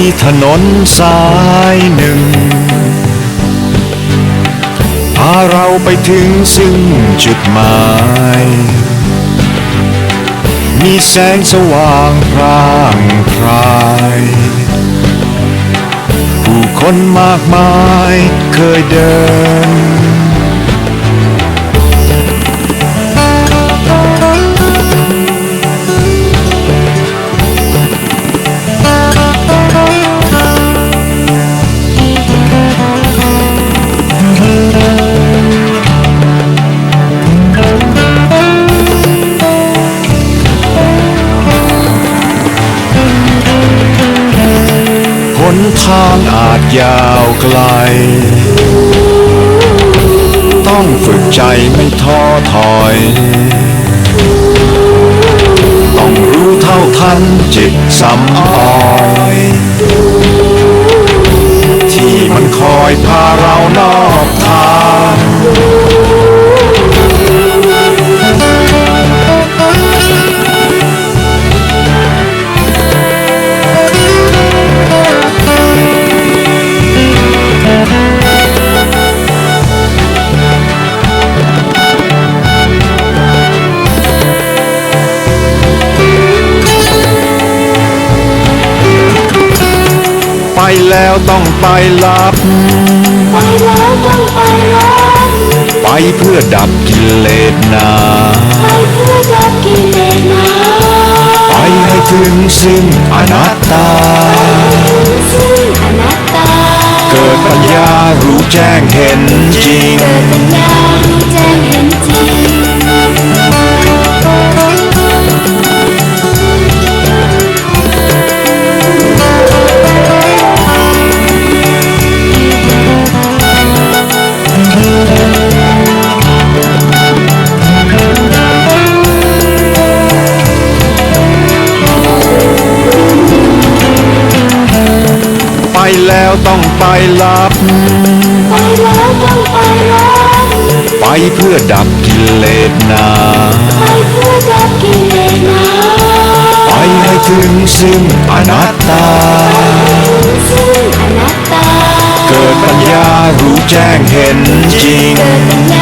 ีถนนสายหนึ่ง พาเราไปถึงซึ่งจุดหมาย มีแสงสว่างพร่างพราย ผู้คนมากมายเคยเดิน นทางอาจยาวไกล ต้องฝึกใจไม่ท้อถอย ต้องรู้เท่าทันจิตสำออยที่มันคอยพาเรานอก แล้วต้องไปรับ ไปแล้วต้องไปรับ ไปเพื่อดับกิเลสนาไปเพื่อดับกิเลสนา ไปให้ถึงซึ่งอนัตตาซึ่งอนัตตาเกิดปัญญารู้แจ้งเห็นจริงเกิดปัญญารู้แจ้งเห็น แล้วต้องไปรับ ไปแล้วต้องไปรับ ไปเพื่อดับกิเลสนาไปเพื่อดับกิเลสนาไปให้ถึงซึ่งอนัตตาซึ่งอนัตตา เกิดปัญญารู้แจ้งเห็นจริงเกิดปัญญา